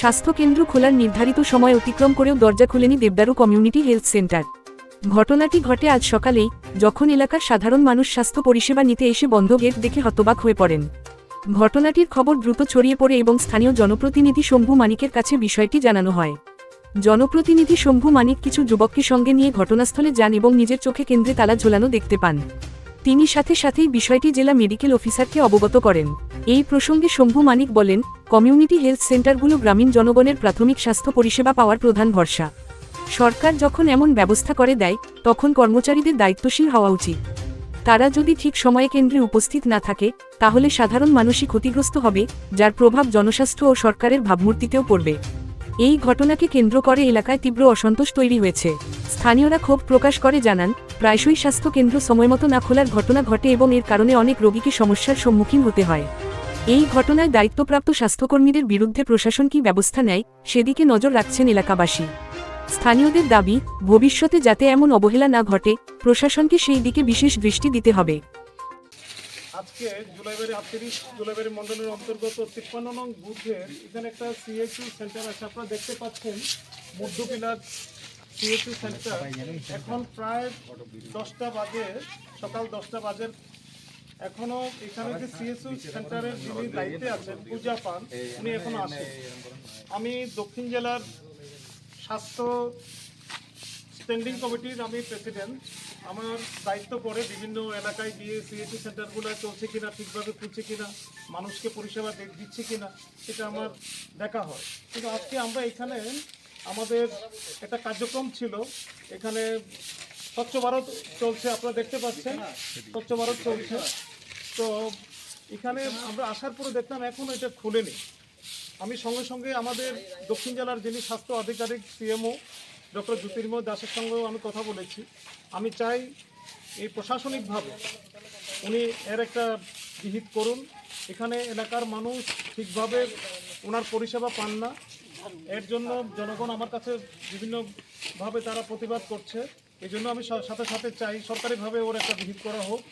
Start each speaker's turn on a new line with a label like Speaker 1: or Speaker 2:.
Speaker 1: স্বাস্থ্যকেন্দ্র খোলার নির্ধারিত সময় অতিক্রম করেও দরজা খুলেনি দেবদারু কমিউনিটি হেলথ সেন্টার। ঘটনাটি ঘটে আজ সকালেই, যখন এলাকার সাধারণ মানুষ স্বাস্থ্য পরিষেবা নিতে এসে বন্ধ গেট দেখে হতবাক হয়ে পড়েন। ঘটনাটির খবর দ্রুত ছড়িয়ে পড়ে এবং স্থানীয় জনপ্রতিনিধি শম্ভু মানিকের কাছে বিষয়টি জানানো হয়। জনপ্রতিনিধি শম্ভু মানিক কিছু যুবককে সঙ্গে নিয়ে ঘটনাস্থলে যান এবং নিজের চোখে কেন্দ্রে তালা ঝোলানো দেখতে পান। তিনি সাথে সাথেই বিষয়টি জেলা মেডিকেল অফিসারকে অবগত করেন। এই প্রসঙ্গে শম্ভু মানিক বলেন, কমিউনিটি হেলথ সেন্টারগুলো গ্রামীণ জনগণের প্রাথমিক স্বাস্থ্য পরিষেবা পাওয়ার প্রধান ভরসা। সরকার যখন এমন ব্যবস্থা করে দেয়, তখন কর্মচারীদের দায়িত্বশীল হওয়া উচিত। তারা যদি ঠিক সময়ে কেন্দ্রে উপস্থিত না থাকে, তাহলে সাধারণ মানুষই ক্ষতিগ্রস্ত হবে, যার প্রভাব জনস্বাস্থ্য ও সরকারের ভাবমূর্তিতেও পড়বে। এই ঘটনাকে কেন্দ্র করে এলাকায় তীব্র অসন্তোষ তৈরি হয়েছে। স্থানীয়রা ক্ষোভ প্রকাশ করে, জানান, প্রায়শই স্বাস্থ্য কেন্দ্র সময়মতো না খোলার ঘটনা ঘটে এবং এর কারণে অনেক রোগীকে সমস্যার সম্মুখীন হতে হয়। এই ঘটনায় দায়িত্বপ্রাপ্ত স্বাস্থ্যকর্মীদের বিরুদ্ধে প্রশাসন কি ব্যবস্থা নেয়, সেদিকে নজর রাখছেন এলাকাবাসী। স্থানীয়দের দাবি, ভবিষ্যতে যাতে এমন অবহেলা না ঘটে, প্রশাসনকে সেই দিকে বিশেষ দৃষ্টি দিতে হবে।
Speaker 2: আজকে জুলাইবাড়ি আটত্রিশ জুলাইবাড়ি মন্ডলের অন্তর্গত তিপ্পান্ন নং বুথের এখানে একটা সিএসইউ সেন্টার আছে। আপনারা দেখতে পাচ্ছেন মধ্যপিলার সিএসইউ সেন্টার এখন প্রায় দশটা বাজে, সকাল দশটা বাজে। এখনও এখানে যে সিএসইউ সেন্টারের যিনি দায়িত্বে আছেন, পূজা পান, উনি এখনও আসেন। আমি দক্ষিণ জেলার স্বাস্থ্য স্ট্যান্ডিং কমিটির আমি প্রেসিডেন্ট আমার দায়িত্ব পড়ে বিভিন্ন এলাকায় গিয়ে সিএসসি সেন্টারগুলো চলছে কিনা, ঠিকভাবে খুলছে কিনা, মানুষকে পরিষেবা দিচ্ছে কিনা, সেটা আমার দেখা হয়। কিন্তু আজকে আমরা এখানে আমাদের একটা কার্যক্রম ছিল। এখানে স্বচ্ছ ভারত চলছে, আপনারা দেখতে পাচ্ছেন। স্বচ্ছ ভারত চলছে। তো এখানে আমরা আসার পরে দেখলাম এখনও এটা খুলেনি। আমি সঙ্গে সঙ্গে আমাদের দক্ষিণ জেলার যিনি স্বাস্থ্য আধিকারিক সিএমও ডক্টর জ্যোতির্ময় দাসের সঙ্গেও আমি কথা বলেছি। আমি চাই এই প্রশাসনিকভাবে উনি এর একটা বিহিত করুন। এখানে এলাকার মানুষ ঠিকভাবে ওনার পরিষেবা পান না। এর জন্য জনগণ আমার কাছে বিভিন্নভাবে তারা প্রতিবাদ করছে। এই জন্য আমি সাথে সাথে চাই সরকারিভাবে ওর একটা বিহিত করা হোক।